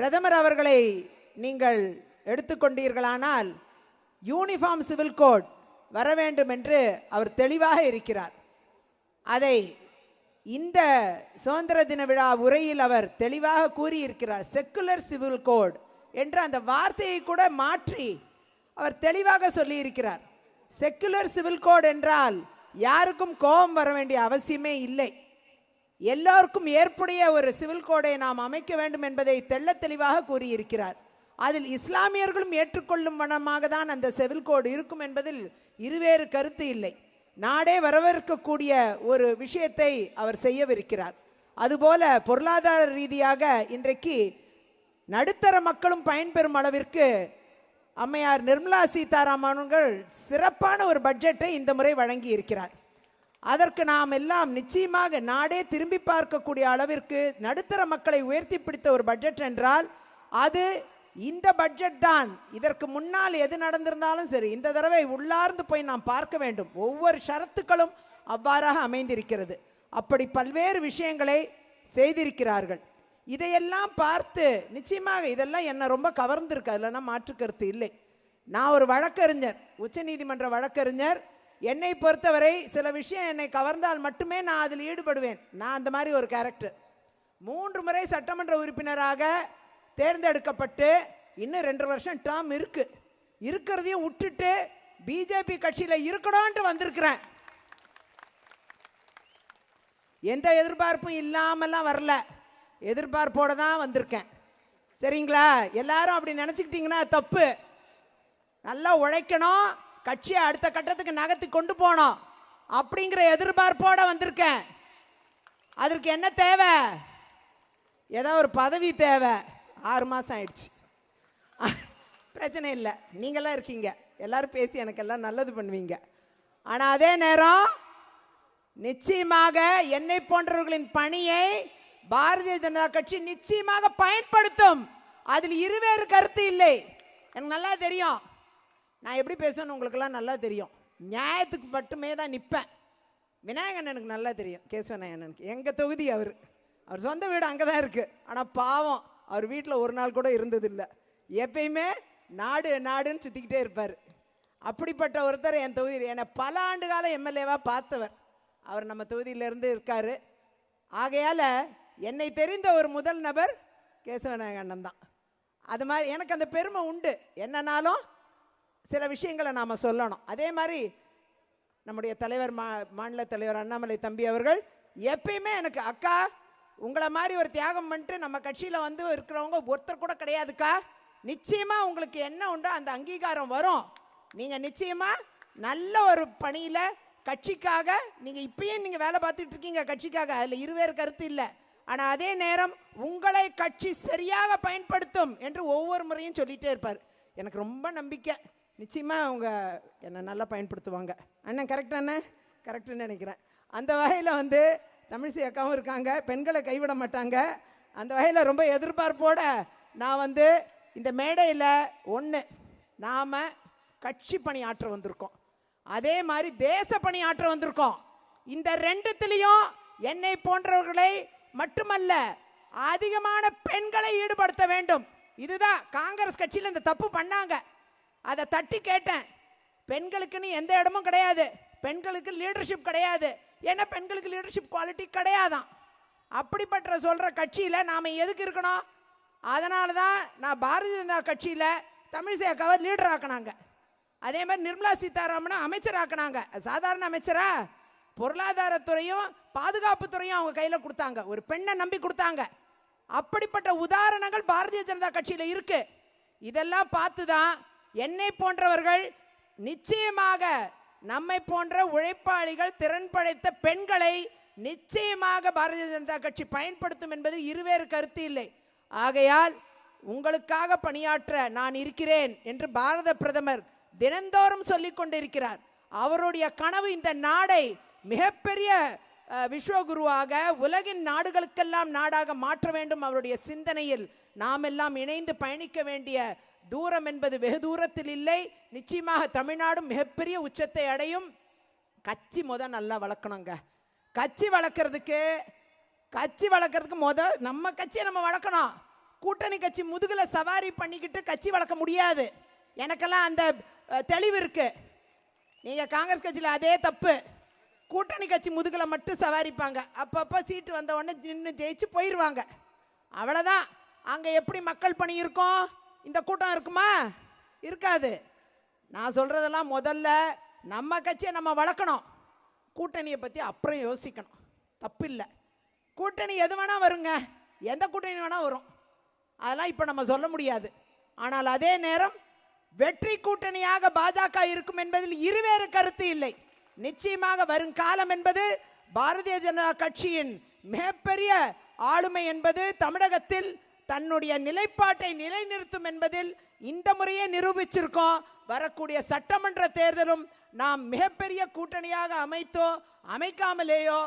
பிரதமர் அவர்களை நீங்கள் எடுத்துக்கொண்டீர்களானால் யூனிஃபார்ம் சிவில் கோட் வர வேண்டும் என்று அவர் தெளிவாக இருக்கிறார். அதை இந்த சுதந்திர தின விழா உரையில் அவர் தெளிவாக கூறியிருக்கிறார். செக்குலர் சிவில் கோட் என்ற அந்த வார்த்தையை கூட மாற்றி அவர் தெளிவாக சொல்லியிருக்கிறார். செக்குலர் சிவில் கோட் என்றால் யாருக்கும் கோபம் வர வேண்டிய அவசியமே இல்லை. எல்லோருக்கும் ஏற்புடைய ஒரு சிவில் கோடை நாம் அமைக்க வேண்டும் என்பதை தெள்ள தெளிவாக கூறியிருக்கிறார். அதில் இஸ்லாமியர்களும் ஏற்றுக்கொள்ளும் வனமாக தான் அந்த சிவில் கோடு இருக்கும் என்பதில் இருவேறு கருத்து இல்லை. நாடே வரவேற்கக்கூடிய ஒரு விஷயத்தை அவர் செய்யவிருக்கிறார். அதுபோல பொருளாதார ரீதியாக இன்றைக்கு நடுத்தர மக்களும் பயன்பெறும் அளவிற்கு அம்மையார் நிர்மலா சீதாராமன்கள் சிறப்பான ஒரு பட்ஜெட்டை இந்த முறை வழங்கி இருக்கிறார் அதற்கு நாம் எல்லாம் நிச்சயமாக நாடே திரும்பி பார்க்கக்கூடிய அளவிற்கு நடுத்தர மக்களை உயர்த்தி பிடித்த ஒரு பட்ஜெட் என்றால் அது இந்த பட்ஜெட் தான். இதற்கு முன்னால் எது நடந்திருந்தாலும் சரி இந்த தடவை உள்ளார்ந்து போய் நாம் பார்க்க வேண்டும். ஒவ்வொரு ஷரத்துக்களும் அவ்வாறாக அமைந்திருக்கிறது. அப்படி பல்வேறு விஷயங்களை செய்திருக்கிறார்கள். இதையெல்லாம் பார்த்து நிச்சயமாக இதெல்லாம் என்னை ரொம்ப கவர்ந்திருக்கு. அதில் மாற்று கருத்து இல்லை. நான் ஒரு வழக்கறிஞர் உச்சநீதிமன்ற வழக்கறிஞர். என்னை பொறுத்தவரை சில விஷயம் என்னை கவர்ந்தால் மட்டுமே நான் அதில் ஈடுபடுவேன். நான் அந்த மாதிரி ஒரு கேரக்டர் மூன்று முறை சட்டமன்ற உறுப்பினராக தேர்ந்தெடுக்கப்பட்டு இன்னும் ரெண்டு வருஷம் டேர்ம் இருக்கு. இருக்கிறதையும் விட்டுட்டு பிஜேபி கட்சியில் இருக்கணும்ன்ட்டு வந்திருக்கிறேன். எந்த எதிர்பார்ப்பும் இல்லாமலாம் வரல. எதிர்பார்ப்போட தான் வந்திருக்கேன். சரிங்களா? எல்லாரும் அப்படி நினச்சிக்கிட்டிங்கன்னா தப்பு. நல்லா உழைக்கணும். கட்சியை அடுத்த கட்டத்துக்கு நகர்த்தி கொண்டு போகணும் அப்படிங்கிற எதிர்பார்ப்போட வந்திருக்கேன். அதற்கு என்ன தேவை? ஏதோ ஒரு பதவி தேவை. ஆறு மாதம் ஆயிடுச்சு. பிரச்சனை இல்லை. நீங்களாம் இருக்கீங்க. எல்லாரும் பேசி எனக்கு எல்லாம் நல்லது பண்ணுவீங்க. ஆனால் அதே நேரம் நிச்சயமாக என்னை போன்றவர்களின் பணியை பாரதிய ஜனதா கட்சி நிச்சயமாக பயன்படுத்தும். அதில் இருவேறு கருத்து இல்லை. எனக்கு நல்லா தெரியும். நான் எப்படி பேசுவேன்னு உங்களுக்கெல்லாம் நல்லா தெரியும். நியாயத்துக்கு மட்டுமே தான் நிற்பேன் விநாயகன் எனக்கு நல்லா தெரியும். கேசவநாயகனுக்கு எங்கள் தொகுதி அவர். அவர் சொந்த வீடு அங்கே தான் இருக்குது ஆனால் பாவம் அவர் வீட்டில் ஒரு நாள் கூட இருந்ததில்லை. எப்பயுமே நாடு நாடுன்னு சுற்றிக்கிட்டே இருப்பார். அப்படிப்பட்ட ஒருத்தர் என் தொகுதி என்னை பல ஆண்டு கால எம்எல்ஏவாக பார்த்தவர். அவர் நம்ம தொகுதியிலேருந்து இருக்கார். ஆகையால் என்னை தெரிந்த ஒரு முதல் நபர் கேசவநாயக அண்ணன் தான். அது மாதிரி எனக்கு அந்த பெருமை உண்டு. என்னன்னாலும் சில விஷயங்களை நாம் சொல்லணும். அதே மாதிரி நம்முடைய தலைவர் மா மாநில தலைவர் அண்ணாமலை தம்பி அவர்கள் எப்பயுமே எனக்கு அக்கா உங்களை மாதிரி ஒரு தியாகம் பண்ணிட்டு நம்ம கட்சியில் வந்து இருக்கிறவங்க ஒருத்தர் கூட கிடையாதுக்கா. நிச்சயமாக உங்களுக்கு என்ன உண்டோ அந்த அங்கீகாரம் வரும். நீங்கள் நிச்சயமாக நல்ல ஒரு பணியில் கட்சிக்காக நீங்கள் இப்பயும் நீங்கள் வேலை பார்த்துட்டு இருக்கீங்க கட்சிக்காக. அதில் இருவேறு கருத்து இல்லை. ஆனால் அதே நேரம் உங்களை கட்சி சரியாக பயன்படுத்தும் என்று ஒவ்வொரு முறையும் சொல்லிகிட்டே இருப்பார். எனக்கு ரொம்ப நம்பிக்கை. நிச்சயமாக அவங்க என்னை நல்லா பயன்படுத்துவாங்க. அண்ணன் கரெக்ட் அண்ணன் கரெக்டுன்னு நினைக்கிறேன். அந்த வகையில் வந்து தமிழிசை அக்காவும் இருக்காங்க. பெண்களை கைவிட மாட்டாங்க. அந்த வகையில் ரொம்ப எதிர்பார்ப்போட நான் வந்து இந்த மேடையில் ஒன்று நாம் கட்சி பணி ஆற்ற வந்திருக்கோம். அதே மாதிரி தேச பணி ஆற்ற வந்திருக்கோம். இந்த ரெண்டுத்திலையும் என்னை போன்றவர்களை மட்டுமல்ல அதிகமான பெண்களை ஈடுபடுத்த வேண்டும். இதுதான் காங்கிரஸ் கட்சியில் இந்த தப்பு பண்ணாங்க. அதை தட்டி கேட்டேன். பெண்களுக்குன்னு எந்த இடமும் கிடையாது. பெண்களுக்கு லீடர்ஷிப் கிடையாது. ஏன்னா பெண்களுக்கு லீடர்ஷிப் குவாலிட்டி கிடையாதான். அப்படிப்பட்ட சொல்கிற கட்சியில் நாம் எதுக்கு இருக்கணும்? அதனால தான் நான் பாரதிய ஜனதா கட்சியில் தமிழிசை அக்காவை லீடர் ஆக்கினாங்க. அதே மாதிரி நிர்மலா சீதாராமனை அமைச்சர் ஆக்கினாங்க. சாதாரண அமைச்சரா? பொருளாதாரத்துறையும் பாதுகாப்புத்துறையும் அவங்க கையில் கொடுத்தாங்க. ஒரு பெண்ணை நம்பி கொடுத்தாங்க. அப்படிப்பட்ட உதாரணங்கள் பாரதிய ஜனதா கட்சியில் இருக்குது இதெல்லாம் பார்த்து தான் என்னை போன்றவர்கள் நிச்சயமாக நம்மை போன்ற உழைப்பாளிகள் திறன் படைத்த பெண்களை நிச்சயமாக பாரதிய ஜனதா கட்சி பயன்படுத்தும் என்பது இருவேறு கருத்து இல்லை. ஆகையால் உங்களுக்காக பணியாற்ற நான் இருக்கிறேன் என்று பாரத பிரதமர் தினந்தோறும் சொல்லிக் கொண்டிருக்கிறார். அவருடைய கனவு இந்த நாடை மிகப்பெரிய விஸ்வகுருவாக உலகின் நாடுகளுக்கெல்லாம் நாடாக மாற்ற வேண்டும் அவருடைய சிந்தனையில் நாம் எல்லாம் இணைந்து பயணிக்க வேண்டிய தூரம் என்பது வெகு தூரத்தில் இல்லை. நிச்சயமாக தமிழ்நாடும் மிகப்பெரிய உச்சத்தை அடையும். கட்சி முத நல்லா வளர்க்கணுங்க. கட்சி வளர்க்குறதுக்கு கட்சி வளர்க்குறதுக்கு முத நம்ம கட்சியை நம்ம வளர்க்கணும். கூட்டணி கட்சி முதுகில் சவாரி பண்ணிக்கிட்டு கட்சி வளர்க்க முடியாது. எனக்கெல்லாம் அந்த தெளிவு இருக்கு. நீங்கள் காங்கிரஸ் கட்சியில் அதே தப்பு. கூட்டணி கட்சி முதுகில் மட்டும் சவாரிப்பாங்க. அப்பப்போ சீட்டு வந்த உடனே நின்று ஜெயிச்சு போயிடுவாங்க அவ்வளோதான் அங்கே எப்படி மக்கள் பணி இருக்கும்? இந்த கூட்டம் இருக்குமா? இருக்காது. நான் சொல்கிறதெல்லாம் முதல்ல நம்ம கட்சியை நம்ம வளர்க்கணும். கூட்டணியை பற்றி அப்புறம் யோசிக்கணும். தப்பு இல்லை கூட்டணி எது வேணால் வருங்க. எந்த கூட்டணி வேணால் வரும். அதெல்லாம் இப்போ நம்ம சொல்ல முடியாது. ஆனால் அதே நேரம் வெற்றி கூட்டணியாக பாஜக இருக்கும் என்பதில் இருவேறு கருத்து இல்லை. நிச்சயமாக வரும் காலம் என்பது பாரதிய ஜனதா கட்சியின் மிகப்பெரிய ஆளுமை என்பது தமிழகத்தில் தன்னுடைய நிலைப்பாட்டை நிலைநிறுத்தும் என்பதில் இந்த முறையே நிரூபிச்சிருக்கோம். வரக்கூடிய சட்டமன்ற தேர்தலும் நாம் மிகப்பெரிய கூட்டணியாக அமைத்தோ அமைக்காமலேயோ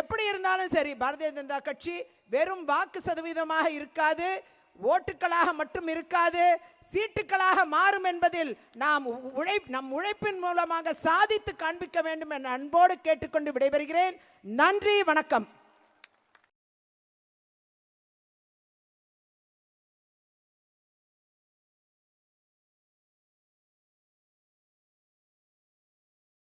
எப்படி இருந்தாலும் சரி பாரதிய ஜனதா கட்சி வெறும் வாக்கு சதவீதமாக இருக்காது ஓட்டுக்களாக மட்டும் இருக்காது சீட்டுக்களாக மாறும் என்பதில் நாம் உழை நம் உழைப்பின் மூலமாக சாதித்து காண்பிக்க வேண்டும் என அன்போடு கேட்டுக்கொண்டு விடைபெறுகிறேன். நன்றி வணக்கம்.